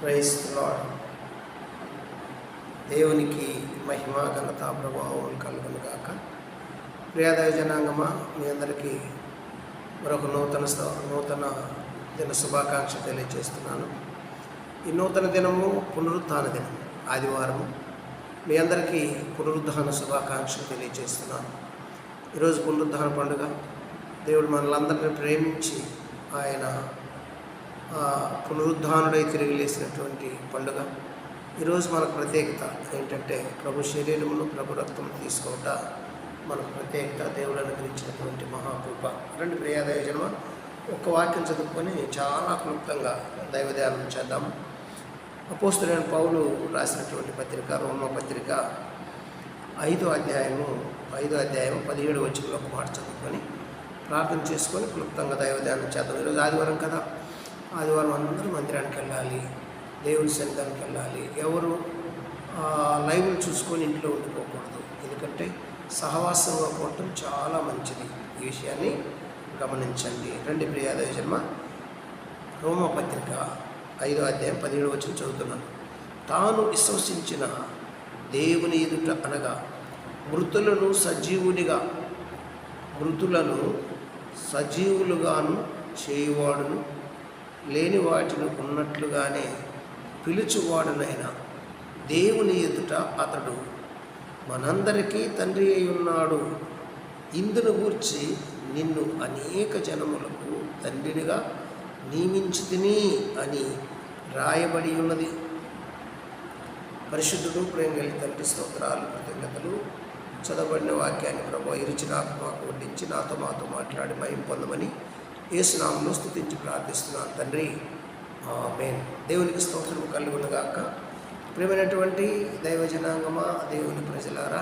క్రైస్తున్నాడు దేవునికి మహిమ ఘనత ప్రభావం కలుగును గాక. ప్రియాదాయ జనాంగమా మీ అందరికీ మరొక నూతన నూతన దిన శుభాకాంక్ష తెలియజేస్తున్నాను. ఈ నూతన దినము పునరుత్థాన దినం ఆదివారం మీ అందరికీ పునరుద్ధాన శుభాకాంక్షలు తెలియజేస్తున్నాను. ఈరోజు పునరుద్ధాన పండుగ. దేవుడు మనలందరినీ ప్రేమించి ఆయన పునరుద్ధానుడై తిరిగి లేసినటువంటి పండుగ. ఈరోజు మనకు ప్రత్యేకత ఏంటంటే ప్రభు శరీరమును ప్రభు రక్తం తీసుకోవట మనకు ప్రత్యేకత దేవుడు అనుగ్రహించినటువంటి మహాకృప. రెండు ప్రియాదయ జన్మ వాక్యం చదువుకొని చాలా క్లుప్తంగా దైవధ్యానం చేద్దాం. అపోస్తులైన పౌలు రాసినటువంటి పత్రిక రోమ పత్రిక ఐదో అధ్యాయము ఐదో అధ్యాయం పదిహేడు వచ్చిన ఒక మాట చదువుకొని ప్రార్థన చేసుకొని క్లుప్తంగా దైవధ్యానం చేద్దాం. ఈరోజు ఆదివారం కదా? ఆదివారం అందరూ మందిరానికి వెళ్ళాలి దేవుని సన్నిధానికి వెళ్ళాలి. ఎవరు లైవ్లు చూసుకొని ఇంట్లో ఉండిపోకూడదు. ఎందుకంటే సహవాసంగా పోవటం చాలా మంచిది. ఈ విషయాన్ని గమనించండి. రెండు ప్రియాదయ జన్మ. రోమపత్రిక ఐదో అధ్యాయం పదిహేడు వచ్చిన చదువుతున్నాను. తాను విశ్వసించిన దేవుని ఎదుట అనగా మృతులను సజీవునిగా మృతులను సజీవులుగాను చేయువాడును లేని వాటిని ఉన్నట్లుగానే పిలుచువాడునైన దేవుని ఎదుట అతడు మనందరికీ తండ్రి అయి ఉన్నాడు. ఇందును గూర్చి నిన్ను అనేక జనములకు తండ్రినిగా నియమించుతిని అని రాయబడి ఉన్నది. పరిశుద్ధుడు ప్రేమ తండ్రి స్తోత్రాలు కృతజ్ఞతలు. చదవబడిన వాక్యాన్ని ప్రభు ఇరిచి నాకు మాకు వడ్డించి నాతో మాతో మాట్లాడి భయం పొందమని ఏసునామంలో స్థుతించి ప్రార్థిస్తున్నాను. తండ్రి మెయిన్ దేవునికి స్తోత్రం కలుగునగాక. ప్రియమైనటువంటి దైవ జనాంగమా దేవుని ప్రజలారా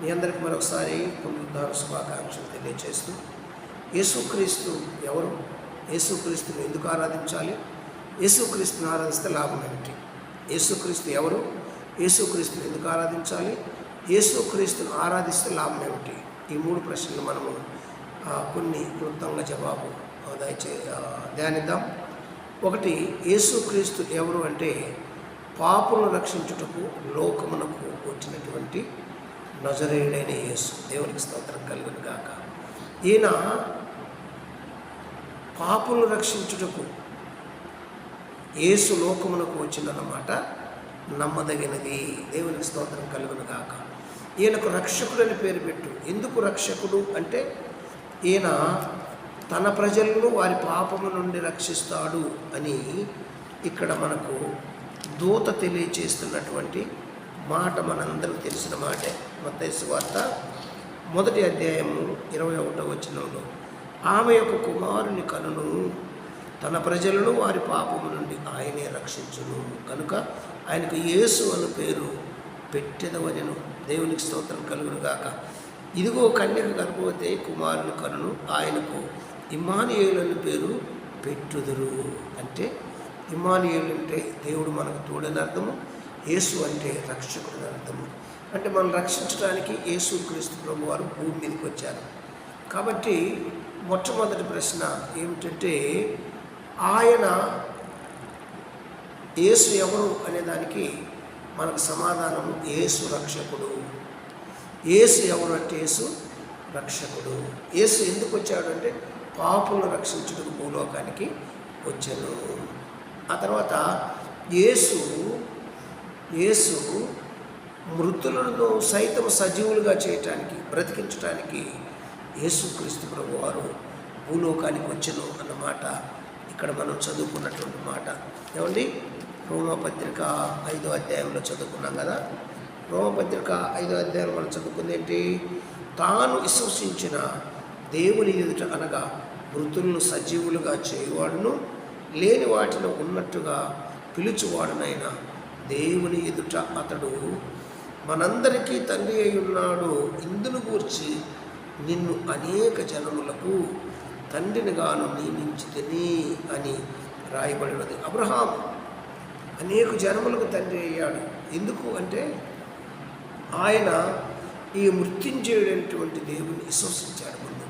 మీ అందరికి మరొకసారి పునరుద్ధార శుభాకాంక్షలు తెలియజేస్తూ యేసుక్రీస్తు ఎవరు? యేసుక్రీస్తుని ఎందుకు ఆరాధించాలి? యేసుక్రీస్తుని ఆరాధిస్తే లాభం ఏమిటి? యేసుక్రీస్తు ఎవరు? యేసుక్రీస్తుని ఎందుకు ఆరాధించాలి? యేసుక్రీస్తుని ఆరాధిస్తే లాభం ఏమిటి? ఈ మూడు ప్రశ్నలు మనము కొన్ని క్లుప్తంగా జవాబు దయచే ధ్యానిద్దాం. ఒకటి యేసుక్రీస్తు ఎవరు అంటే పాపులను రక్షించుటకు లోకమునకు వచ్చినటువంటి నజరేయుడైన యేసు. దేవునికి స్తోత్రం కలిగిన గాక. ఈయన పాపులను రక్షించుటకు యేసు లోకమునకు వచ్చిందన్నమాట నమ్మదగినది. దేవునికి స్తోత్రం కలుగును గాక. ఈయనకు రక్షకుడు అని పేరు పెట్టు. ఎందుకు రక్షకుడు అంటే ఈయన తన ప్రజలను వారి పాపము నుండి రక్షిస్తాడు అని ఇక్కడ మనకు దూత తెలియచేస్తున్నటువంటి మాట మనందరూ తెలిసిన మాటే. మత్తయి వార్త మొదటి అధ్యాయము ఇరవై ఒకటో వచనంలో ఆమె యొక్క కుమారుని కనును తన ప్రజలను వారి పాపము నుండి ఆయనే రక్షించును. కనుక ఆయనకు యేసు అను పేరు పెట్టెదవనెను. దేవునికి స్తోత్రం కలుగును గాక ఇదిగో కన్యక గర్భవతి కుమారుని కనును ఆయనకు ఇమానియేలు పేరు పెట్టుదురు. అంటే ఇమానియేలు అంటే దేవుడు మనకు తోడని అర్థము యేసు అంటే రక్షకుడు అర్థము. అంటే మనం రక్షించడానికి యేసు క్రీస్తు ప్రభు వారు భూమి మీదకి వచ్చారు. కాబట్టి మొట్టమొదటి ప్రశ్న ఏమిటంటే ఆయన యేసు ఎవరు అనే దానికి మనకు సమాధానము యేసు రక్షకుడు. ఏసు ఎవరు అంటే యేసు రక్షకుడు. యేసు ఎందుకు వచ్చాడు అంటే పాపులను రక్షించుటకు భూలోకానికి వచ్చాడు. ఆ తర్వాత యేసు యేసు మృతులను సైతం సజీవులుగా చేయటానికి బ్రతికించడానికి యేసుక్రీస్తు ప్రభు వారు భూలోకానికి వచ్చను అన్నమాట ఇక్కడ మనం చదువుకున్నటువంటి మాట. ఏమండి? రోమపత్రిక ఐదో అధ్యాయంలో చదువుకున్నాం కదా? రోమపత్రిక ఐదో అధ్యాయం మనం చదువుకుంది ఏంటి తాను విశ్వసించిన దేవుని ఎదుట అనగా మృతులను సజీవులుగా చేయువాడును లేని వాటిని ఉన్నట్టుగా పిలుచువాడునైనా దేవుని ఎదుట అతడు మనందరికీ తండ్రి అయి ఉన్నాడు ఇందును గూర్చి నిన్ను అనేక జనములకు తండ్రినిగాను నియమించితిని అని రాయబడినది. అబ్రహాం అనేక జనములకు తండ్రి అయ్యాడు. ఎందుకు అంటే ఆయన ఈ మృత్యుంజయుడైనటువంటి దేవుని విశ్వసించాడు ముందు.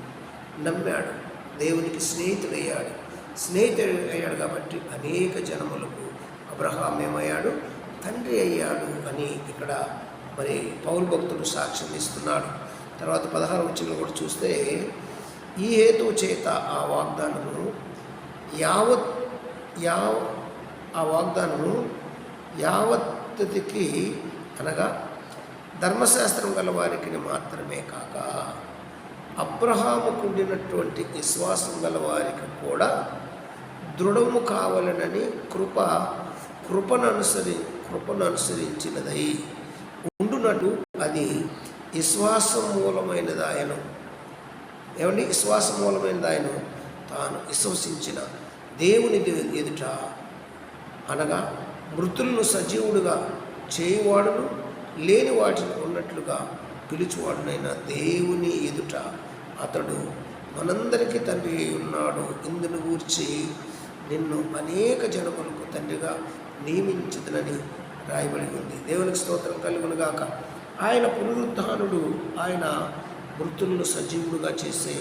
నమ్మాడు. దేవునికి స్నేహితుడయ్యాడు. స్నేహితుడు అయ్యాడు కాబట్టి అనేక జనములకు అబ్రహాం ఏమయ్యాడు తండ్రి అయ్యాడు అని ఇక్కడ మరి పౌరు భక్తుడు సాక్ష్యం ఇస్తున్నాడు. తర్వాత పదహారు వచ్చిన కూడా చూస్తే ఈ హేతువు చేత ఆ వాగ్దానము యావత్ యావ ఆ వాగ్దానము యావత్తుకి అనగా ధర్మశాస్త్రం గల వారికి మాత్రమే కాక అబ్రహాముకు కుండినటువంటి విశ్వాసం గల వారికి కూడా దృఢము కావాలనని కృప కృపను అనుసరి కృపను అనుసరించినదై ఉండునటు అది విశ్వాసం మూలమైనదాయను ఏమండి? విశ్వాసం మూలమైనదాయను తాను విశ్వసించిన దేవుని ఎదుట అనగా మృతులను సజీవుడుగా చేయువాడును లేని వాటిని ఉన్నట్లుగా పిలుచువాడునైన దేవుని ఎదుట అతడు మనందరికీ తండ్రి ఉన్నాడు. ఇందును గూర్చి నిన్ను అనేక జనములకు తండ్రిగా నియమించదనని రాయబడి ఉంది. దేవునికి స్తోత్రం కలుగునుగాక ఆయన పునరుద్ధానుడు. ఆయన మృతులను సజీవుడుగా చేసే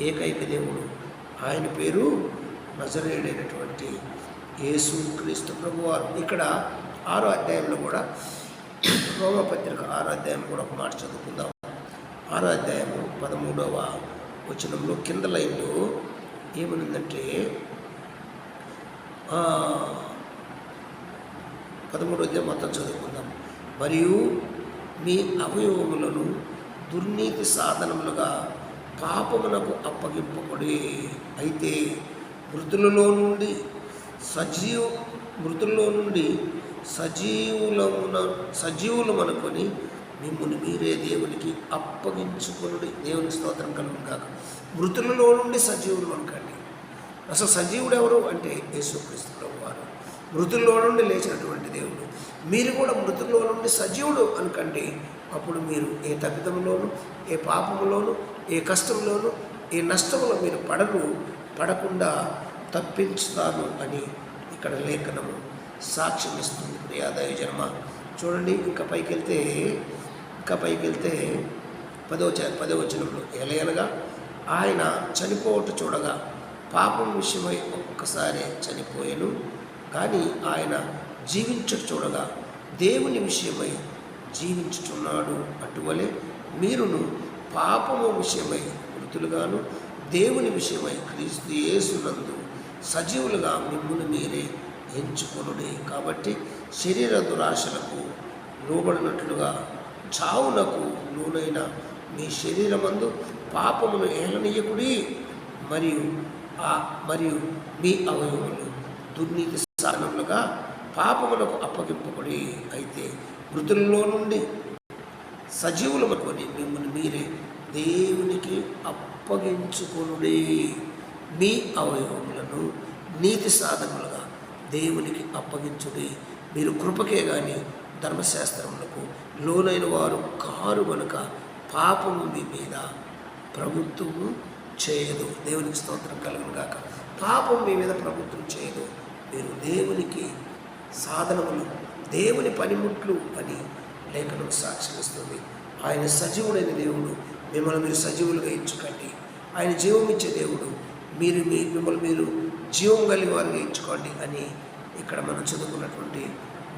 ఏకైక దేవుడు. ఆయన పేరు నజరేడైనటువంటి యేసు క్రీస్తు ప్రభువారు. ఇక్కడ ఆరో అధ్యాయంలో కూడా రోమపత్రిక ఆరాధ్యాయం కూడా ఒక మాట చదువుకుందాం. ఆరాధ్యాయము పదమూడవ వచనంలో కింద లైన్లో ఏమనుందంటే ఆ, అధ్యాయం మొత్తం చదువుకుందాం. మరియు మీ అవయవములను దుర్నీతి సాధనములుగా పాపమునకు అప్పగింపబడి అయితే మృతులలో నుండి సజీవ మృతుల్లో నుండి సజీవులమున సజీవులమనుకొని మిమ్మల్ని మీరే దేవునికి అప్పగించుకునుడి. దేవుని స్తోత్రం కలుగును కాక మృతులలో నుండి సజీవులు అనుకోండి. అసలు సజీవుడు ఎవరు అంటే యేసుక్రీస్తు ప్రభు వారు మృతుల్లో నుండి లేచినటువంటి దేవుడు. మీరు కూడా మృతుల్లో నుండి సజీవుడు అనుకండి. అప్పుడు మీరు ఏ తప్పిదంలోను ఏ పాపంలోను ఏ కష్టంలోను ఏ నష్టంలో మీరు పడరు పడకుండా తప్పించుతాను అని ఇక్కడ లేఖనము సాక్ష్యం ఇస్తుంది. ప్రియాదయ జన్మ. చూడండి ఇంకా పైకి వెళ్తే ఇంకా పైకి వెళ్తే పదో పదవచనంలో ఎలయనగా ఆయన చనిపోవట చూడగా పాపం విషయమై ఒక్కసారి చనిపోయాను. కానీ ఆయన జీవించట చూడగా దేవుని విషయమై జీవించుచున్నాడు అటువలే. మీరును పాపము విషయమై మృతులుగాను దేవుని విషయమై క్రీస్తు యేసునందు సజీవులుగా మిమ్మల్ని మీరే ఎంచుకొనుడి. కాబట్టి శరీర దురాశలకు లోబడినట్లుగా చావులకు లోనైన మీ శరీరమందు పాపమును ఏలనీయకుడి. మరియు ఆ మరియు మీ అవయవములు దుర్నీతి సాధనములుగా పాపములకు అప్పగింపబడి అయితే మృతుల్లో నుండి సజీవులమనుకొని మిమ్మల్ని మీరే దేవునికి అప్పగించుకొనుడే. మీ అవయవములను నీతి సాధనములుగా దేవునికి అప్పగించుడి. మీరు కృపకే కానీ ధర్మశాస్త్రములకు లోనైన వారు కారు గనుక పాపము మీ మీద ప్రభుత్వము చేయదు. దేవునికి స్తోత్రం కలుగును గాక. పాపం మీ మీద ప్రభుత్వం చేయదు. మీరు దేవునికి సాధనములు దేవుని పనిముట్లు అని లేఖనం సాక్షిస్తుంది. ఆయన సజీవుడైన దేవుడు మిమ్మల్ని మీరు సజీవులుగా ఎంచుకోండి. ఆయన జీవం ఇచ్చే దేవుడు మీరు మీ మిమ్మల్ని మీరు జీవం కలిగి వారిగా ఎంచుకోండి అని ఇక్కడ మనం చదువుకున్నటువంటి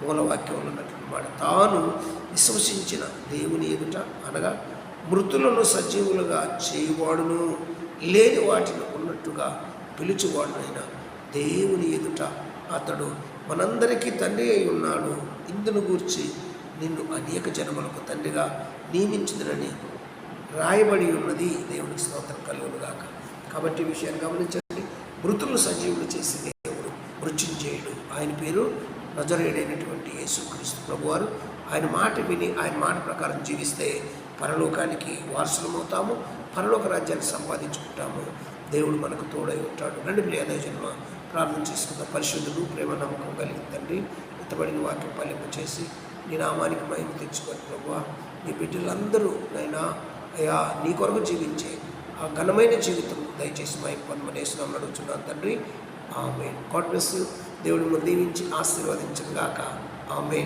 మూలవాక్యంలో ఉన్నటువంటి వాడు తాను విశ్వసించిన దేవుని ఎదుట అనగా మృతులను సజీవులుగా చేయువాడును లేని వాటిని ఉన్నట్టుగా పిలుచువాడునైన దేవుని ఎదుట అతడు మనందరికీ తండ్రి అయి ఉన్నాడు. ఇందును గూర్చి నిన్ను అనేక జన్మలకు తండ్రిగా నియమించిందని రాయబడి ఉన్నది. దేవునికి స్తోత్రం కలుగునుగాక. కాబట్టి విషయాన్ని గమనించండి. మృతులను సజీవులు చేసింది ఆయన పేరు నజరేడైనటువంటి యేసుక్రీస్తు ప్రభువారు. ఆయన మాట విని ఆయన మాట ప్రకారం జీవిస్తే పరలోకానికి వారసులమవుతాము పరలోక రాజ్యాన్ని సంపాదించుకుంటాము. దేవుడు మనకు తోడై ఉంటాడు. రండి ప్రియాదయ జన్మ ప్రార్థన చేసుకున్న పరిశుద్ధులు ప్రేమ నమ్మకం కలిగిన తండ్రి ఎత్తబడిన వాక్యం పలింపు చేసి నీ నామానికి మహిమ తెచ్చుకొని ప్రభు నీ బిడ్డలందరూ నైనా అయ్యా నీ కొరకు జీవించే ఆ ఘనమైన జీవితం దయచేసి మహిమ పన్మనేశ్వరం అడుగుతున్నాను తండ్రి. ఆమె గాడ్ బ్లెస్ యూ. దేవుడు దీవించి ఆశీర్వదించగాక ఆమె